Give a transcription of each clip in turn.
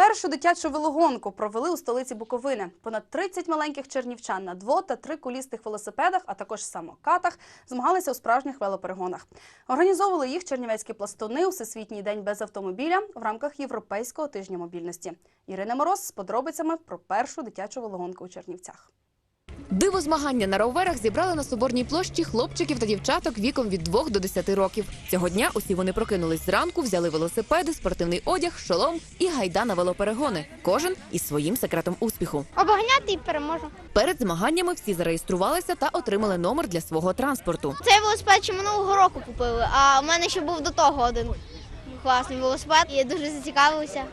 Першу дитячу велогонку провели у столиці Буковини. Понад 30 маленьких чернівчан на дво- та триколістих велосипедах, а також самокатах, змагалися у справжніх велоперегонах. Організовували їх чернівецькі пластуни у Всесвітній день без автомобіля в рамках Європейського тижня мобільності. Ірина Мороз з подробицями про першу дитячу велогонку у Чернівцях. Диво змагання на роверах зібрали на соборній площі хлопчиків та дівчаток віком від 2 до 10 років. Цього дня усі вони прокинулись зранку, взяли велосипеди, спортивний одяг, шолом і гайда на велоперегони. Кожен із своїм секретом успіху. Обганяти і переможу. Перед змаганнями всі зареєструвалися та отримали номер для свого транспорту. Цей велосипед ще минулого року купили, а в мене ще був до того один класний велосипед. Я дуже зацікавилася.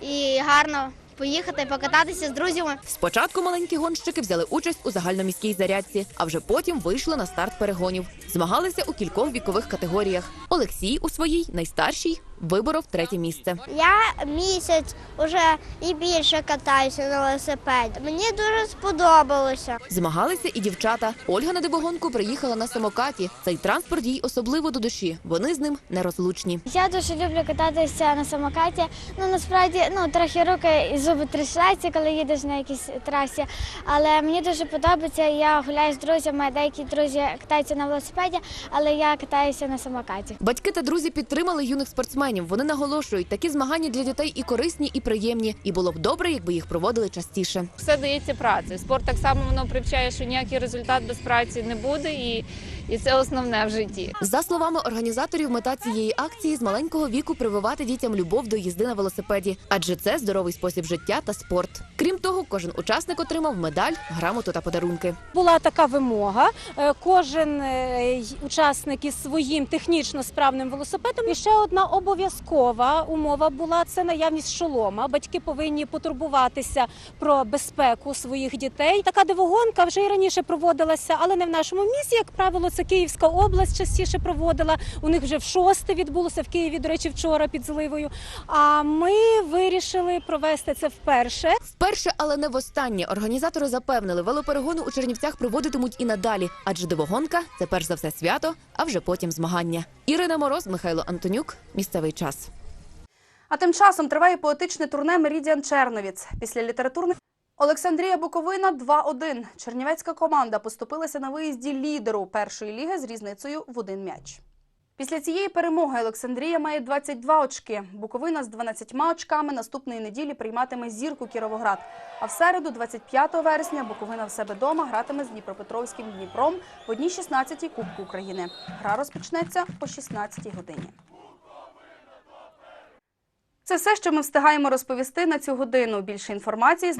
І гарно поїхати, покататися з друзями. Спочатку маленькі гонщики взяли участь у загальноміській зарядці, а вже потім вийшли на старт перегонів. Змагалися у кількох вікових категоріях. Олексій у своїй найстаршій виборов третє місце. Я місяць уже і більше катаюся на велосипеді. Мені дуже сподобалося. Змагалися і дівчата. Ольга на дивогонку приїхала на самокаті. Цей транспорт їй особливо до душі. Вони з ним нерозлучні. Я дуже люблю кататися на самокаті. Ну насправді ну трохи руки і зуби трясаються, коли їдеш на якійсь трасі. Але мені дуже подобається. Я гуляю з друзями. Деякі друзі катаються на велосипеді, але я катаюся на самокаті. Батьки та друзі підтримали юних спортсменів. Вони наголошують, такі змагання для дітей і корисні, і приємні. І було б добре, якби їх проводили частіше. все дається працею. Спорт так само воно привчає, що ніякий результат без праці не буде, і, і це основне в житті. За словами організаторів, мета цієї акції з маленького віку прививати дітям любов до їзди на велосипеді, адже це здоровий спосіб життя та спорт. Крім того, кожен учасник отримав медаль, грамоту та подарунки. була така вимога. Е, Кожен е, учасник із своїм технічно справним велосипедом. І ще одна обов'язкова умова була це наявність шолома. Батьки повинні потурбуватися про безпеку своїх дітей. Така дивогонка вже і раніше проводилася, але не в нашому місті. Як правило, це Київська область частіше проводила. У них вже в шосте відбулося в Києві. До речі, вчора під зливою. А ми вирішили провести це вперше. Вперше, але не востаннє, організатори запевнили, велоперегони у Чернівцях проводитимуть і надалі, адже дивогонка це перш за все свято, а вже потім змагання. Ірина Мороз, Михайло Антонюк. Місцевий час. А тим часом триває поетичне турне Мерідіан Черновіць. Після літературних Олександрія Буковина 2-1. Чернівецька команда поступилася на виїзді лідеру першої ліги з різницею в один м'яч. Після цієї перемоги Олександрія має 22 очки. Буковина з 12 очками наступної неділі прийматиме зірку Кіровоград. А в середу, 25 вересня, Буковина в себе дома гратиме з Дніпропетровським Дніпром в одній 16-й Кубку України. Гра розпочнеться о 16-й годині. Це все, що ми встигаємо розповісти на цю годину. Більше інформації